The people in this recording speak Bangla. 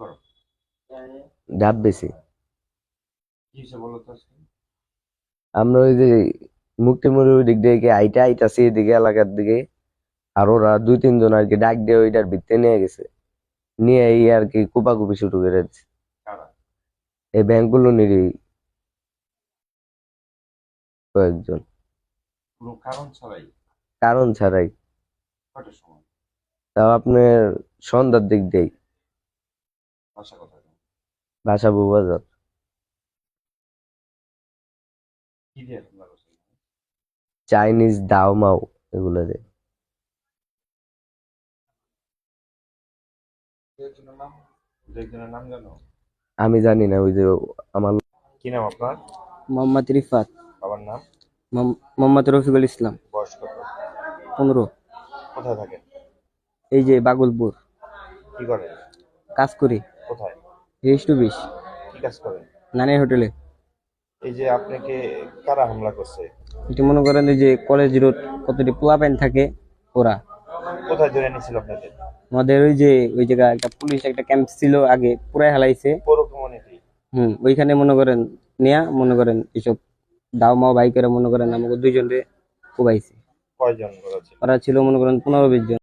করো? ডাব বেশি? আমরা ওই যে মুক্তি মুড়ি ওই দিক দিয়ে আইটা আইতাছি এদিকে এলাকার দিকে। আর ওরা দুই তিনজন আর কি ডাক দিয়ে ওইটার ভিতরে নিয়ে গেছে। নিয়ে এই আর কি কুপাকুপি শুরু করে দিচ্ছে এই ব্যাংকগুলো নিরি কয়েকজন। কারণ ছাড়াই? কারণ ছাড়াই। তাও আপনার সন্ধ্যার দিক দিয়েই। ভাষা বাজার কি দিয়ে চাইনিজ দাও মাও এগুলো দিয়ে। দুজনের নাম দুজনের নাম জানো? আমি জানি না ওই যে আমার কি নাম আপনার? মোহাম্মদ রিফাত। বাবার নাম? মোহাম্মদ রফিকুল ইসলাম। বয়স কত? পনেরো। কোথায় থাকেন? এই যে বাগলপুর। কি করেন কাজ করি কোথায় রেস্ট বিশ কি কাজ করেন? নানের হোটেলে। এই যে আপনাকে কারা হামলা করছে? এটি মনে করেন এই যে কলেজ রোড কতটি পোয়া প্যান্ট থাকে ওরা। কোথায় ধরে নিয়েছিল আপনাদের? আমাদের ওই যে ওই জায়গায় একটা পুলিশ একটা ক্যাম্প ছিল আগে পুরাই হালাইছে। পৌর কমিউনিটি হুম ওইখানে মনে করেন নেয়া মনে করেন এইসব দাও মাও বাইকেরা মনে করেন আমাকে দুইজনরে কোবাইছে। কয়জন ওরা ছিল মনে করেন পনেরো বিশ জন।